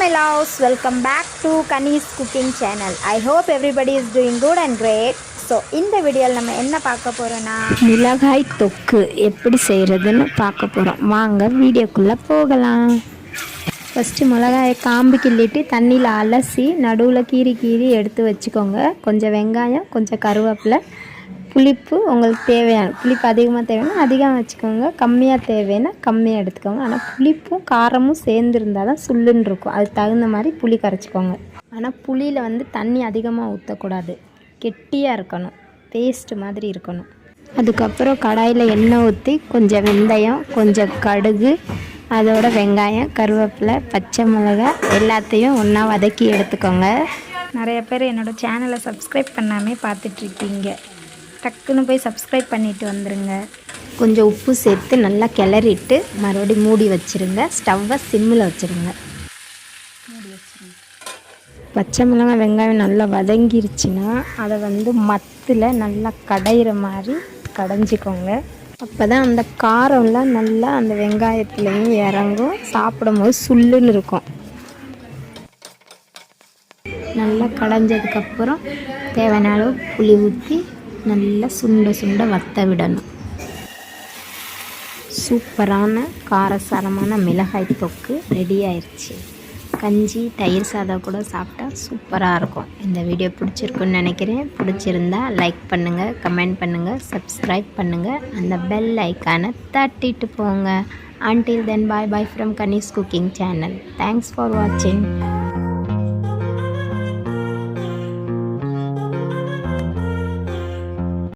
My loves welcome back to Kani's cooking channel I hope everybody is doing good and great so இந்த வீடியோவில் நம்ம என்ன பார்க்க போகிறோன்னா மிளகாய் தொக்கு எப்படி செய்கிறதுன்னு பார்க்க போகிறோம் வாங்க வீடியோக்குள்ளே போகலாம். ஃபஸ்ட்டு மிளகாயை காம்பு கிள்ளிட்டு தண்ணியில் அலசி நடுவில் கீறி கீறி எடுத்து வச்சுக்கோங்க. கொஞ்சம் வெங்காயம் கொஞ்சம் கருவேப்பிலை புளிப்பு உங்களுக்கு தேவையான புளிப்பு அதிகமாக தேவைன்னா அதிகமாக வச்சுக்கோங்க. கம்மியாக தேவைன்னா கம்மியாக எடுத்துக்கோங்க. ஆனால் புளிப்பும் காரமும் சேர்ந்துருந்தால் தான் சுல்லுன்னு இருக்கும். அதுக்கு தகுந்த மாதிரி புளி கரைச்சிக்கோங்க. ஆனால் புளியில் வந்து தண்ணி அதிகமாக ஊற்றக்கூடாது கெட்டியாக இருக்கணும். பேஸ்ட் மாதிரி இருக்கணும். அதுக்கப்புறம் கடாயில் எண்ணெய் ஊற்றி கொஞ்சம் வெந்தயம் கொஞ்சம் கடுகு அதோட வெங்காயம் கருவேப்பிலை பச்சை மிளகாய் எல்லாத்தையும் ஒன்றா வதக்கி எடுத்துக்கோங்க. நிறைய பேர் என்னோட சேனலை சப்ஸ்கிரைப் பண்ணாமே பார்த்துட்ருக்கீங்க டக்குன்னு போய் சப்ஸ்கிரைப் பண்ணிட்டு வந்துடுங்க கொஞ்சம் உப்பு சேர்த்து நல்லா கிளறிட்டு மறுபடியும் மூடி வச்சுருங்க. ஸ்டவ்வை சிம்மில் வச்சுருங்க. பச்சை மிளகாய் வெங்காயம் நல்லா வதங்கிருச்சுன்னா அதை வந்து மத்தில் நல்லா கடையிற மாதிரி கடைஞ்சிக்கோங்க. அப்போ தான் அந்த காரம்லாம் நல்லா அந்த வெங்காயத்துலேயும் இறங்கும். சாப்பிடும்போது சுள்ளுன்னு இருக்கும். நல்லா கடைஞ்சதுக்கப்புறம் தேவையான அளவு புளி ஊற்றி நல்லா சுண்ட சுண்ட வத்த விடணும். சூப்பரான காரசாரமான மிளகாய் தொக்கு ரெடி ஆயிடுச்சு கஞ்சி தயிர் சாதம் கூட சாப்பிட்டா சூப்பராக இருக்கும். இந்த வீடியோ பிடிச்சிருக்குன்னு நினைக்கிறேன். பிடிச்சிருந்தா லைக் பண்ணுங்கள் கமெண்ட் பண்ணுங்கள் சப்ஸ்கிரைப் பண்ணுங்கள் அந்த பெல் ஐக்கானை தட்டிட்டு போங்க. Until then bye bye from Kani's cooking channel thanks for வாட்சிங்